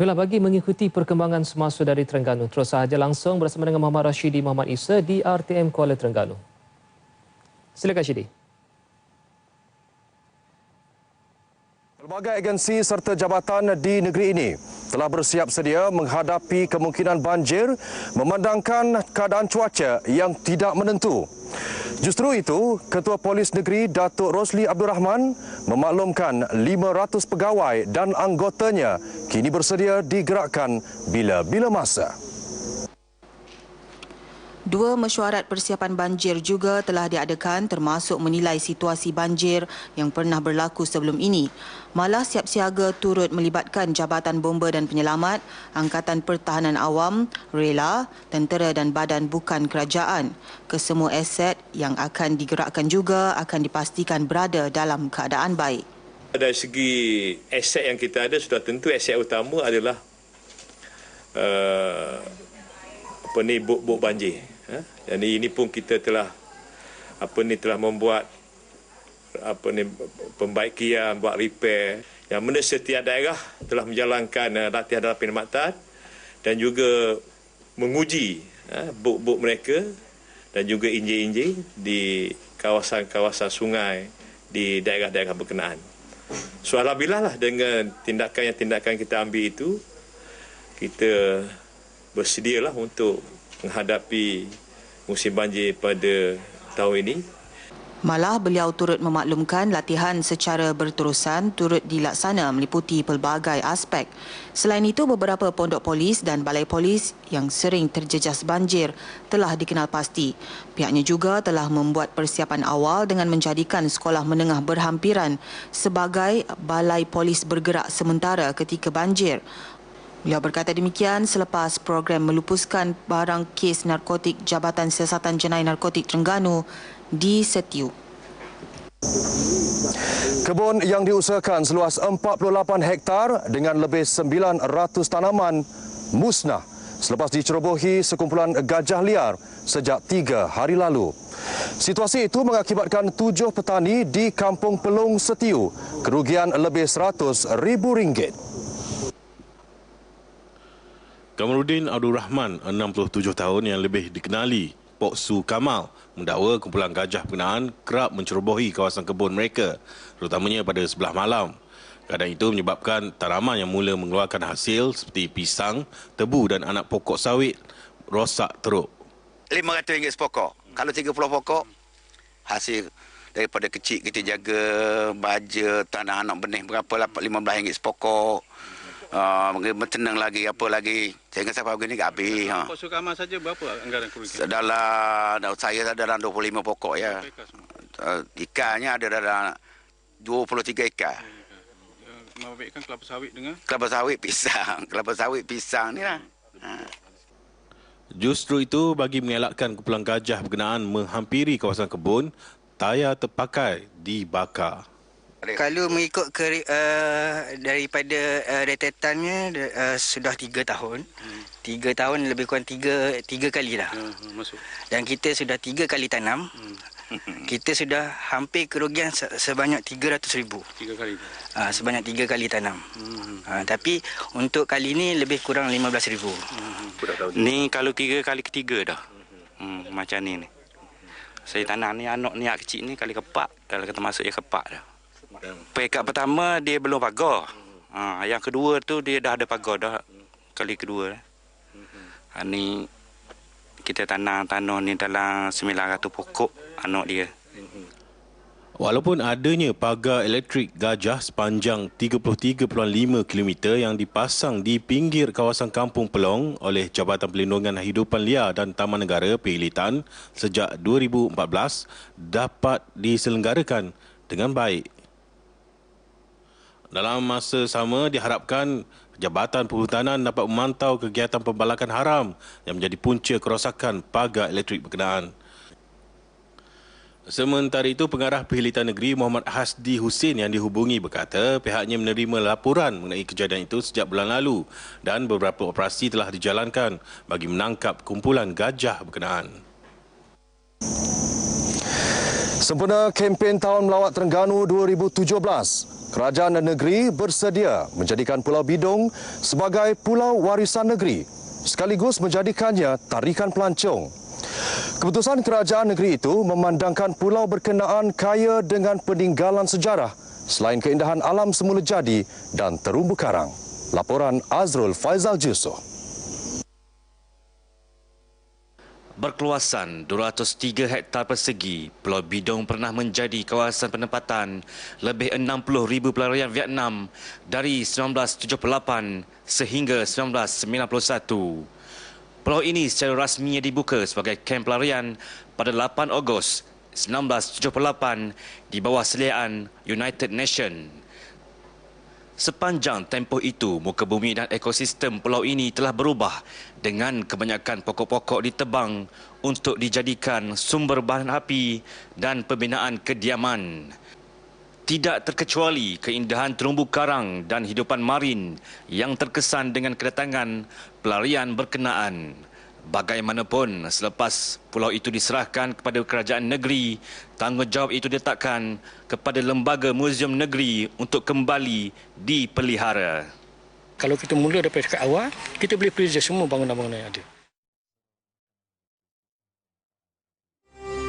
Baiklah, bagi mengikuti perkembangan semasa dari Terengganu, terus sahaja langsung bersama dengan Muhammad Rashidi Muhammad Isa di RTM Kuala Terengganu. Silakan Rashidi. Pelbagai agensi serta jabatan di negeri ini telah bersiap sedia menghadapi kemungkinan banjir memandangkan keadaan cuaca yang tidak menentu. Justru itu, Ketua Polis Negeri Datuk Rosli Abdul Rahman memaklumkan 500 pegawai dan anggotanya kini bersedia digerakkan bila-bila masa. Dua mesyuarat persiapan banjir juga telah diadakan termasuk menilai situasi banjir yang pernah berlaku sebelum ini. Malah siap siaga turut melibatkan Jabatan Bomba dan Penyelamat, Angkatan Pertahanan Awam, Rela, Tentera dan Badan Bukan Kerajaan. Kesemua aset yang akan digerakkan juga akan dipastikan berada dalam keadaan baik. Dari segi aset yang kita ada, sudah tentu aset utama adalah uh, apa ni buk-buk banjir. Ha? Jadi ini pun kita telah apa ni telah membuat apa ni pembaikian, buat repair. Yang mana setiap daerah telah menjalankan uh, latihan dalam penyelamatan dan juga menguji uh, buk-buk mereka dan juga injil-injil di kawasan-kawasan sungai di daerah-daerah berkenaan. So Alhamdulillah lah dengan tindakan yang tindakan kita ambil itu, kita bersedialah untuk menghadapi musim banjir pada tahun ini. Malah beliau turut memaklumkan latihan secara berterusan turut dilaksana meliputi pelbagai aspek. Selain itu, beberapa pondok polis dan balai polis yang sering terjejas banjir telah dikenal pasti. Pihaknya juga telah membuat persiapan awal dengan menjadikan sekolah menengah berhampiran sebagai balai polis bergerak sementara ketika banjir. Beliau berkata demikian selepas program melupuskan barang kes narkotik Jabatan Siasatan Jenayah Narkotik Terengganu di Setiu. Kebun yang diusahakan seluas 48 hektar dengan lebih 900 tanaman musnah selepas dicerobohi sekumpulan gajah liar sejak tiga hari lalu. Situasi itu mengakibatkan tujuh petani di Kampung Pelung Setiu kerugian lebih RM100,000. Kamarudin Abdul Rahman, 67 tahun yang lebih dikenali Pok Su Kamal, mendakwa kumpulan gajah pengenaan kerap mencerobohi kawasan kebun mereka, terutamanya pada sebelah malam. Keadaan itu menyebabkan tanaman yang mula mengeluarkan hasil seperti pisang, tebu dan anak pokok sawit rosak teruk. RM500 sepokok. Kalau 30 pokok, hasil daripada kecil kita jaga baja tanah anak benih berapa RM15 sepokok. Uh, tenang lagi apa lagi saya ingat sampai begini habis ha. Pokok sukaman saja berapa anggaran kerugian? Dalam saya ada dalam 25 pokok ya. Uh, ikannya ada dalam 23 ekar. Mabekkan kelapa sawit dengan? Kelapa sawit pisang. Kelapa sawit pisang ni lah. Ha. Justru itu bagi mengelakkan kumpulan gajah berkenaan menghampiri kawasan kebun, tayar terpakai dibakar. Kalau mengikut ke, uh, daripada uh, retetannya uh, sudah tiga tahun. Hmm. Tiga tahun lebih kurang tiga, tiga kali dah. Hmm, masuk. Dan kita sudah tiga kali tanam. Hmm. kita sudah hampir kerugian sebanyak tiga ratus ribu. Tiga kali? Uh, sebanyak tiga kali tanam. Hmm. Uh, tapi untuk kali ini lebih kurang lima belas ribu. Hmm. Ni kalau kira kali ketiga dah. Hmm. Hmm, macam ni ni. Saya tanam ni anak ni kecil ni kali kepak. Kalau kata masuk dia kepak dah. Pekat pertama dia belum pagar. Ha, yang kedua tu dia dah ada pagar dah kali kedua. Ha, ni kita tanam tanah ni dalam 900 pokok anak dia. Walaupun adanya pagar elektrik gajah sepanjang 33.5 km yang dipasang di pinggir kawasan Kampung Pelong oleh Jabatan Perlindungan Hidupan Liar dan Taman Negara Pilitan sejak 2014 dapat diselenggarakan dengan baik. Dalam masa sama diharapkan Jabatan Perhutanan dapat memantau kegiatan pembalakan haram yang menjadi punca kerosakan pagar elektrik berkenaan. Sementara itu, Pengarah Perhilitan Negeri Muhammad Hasdi Hussein yang dihubungi berkata pihaknya menerima laporan mengenai kejadian itu sejak bulan lalu dan beberapa operasi telah dijalankan bagi menangkap kumpulan gajah berkenaan. Sempena kempen Tahun Melawat Terengganu 2017, Kerajaan Negeri bersedia menjadikan Pulau Bidong sebagai Pulau Warisan Negeri sekaligus menjadikannya tarikan pelancong. Keputusan kerajaan negeri itu memandangkan pulau berkenaan kaya dengan peninggalan sejarah selain keindahan alam semula jadi dan terumbu karang. Laporan Azrul Faizal Jusoh. Berkeluasan 203 hektar persegi, Pulau Bidong pernah menjadi kawasan penempatan lebih 60,000 pelarian Vietnam dari 1978 sehingga 1991. Pulau ini secara rasminya dibuka sebagai kamp pelarian pada 8 Ogos 1978 di bawah seliaan United Nations. Sepanjang tempoh itu, muka bumi dan ekosistem pulau ini telah berubah dengan kebanyakan pokok-pokok ditebang untuk dijadikan sumber bahan api dan pembinaan kediaman. Tidak terkecuali keindahan terumbu karang dan hidupan marin yang terkesan dengan kedatangan pelarian berkenaan. Bagaimanapun, selepas pulau itu diserahkan kepada kerajaan negeri, tanggungjawab itu diletakkan kepada lembaga muzium negeri untuk kembali dipelihara. Kalau kita mula daripada awal, kita boleh preserve semua bangunan-bangunan yang ada.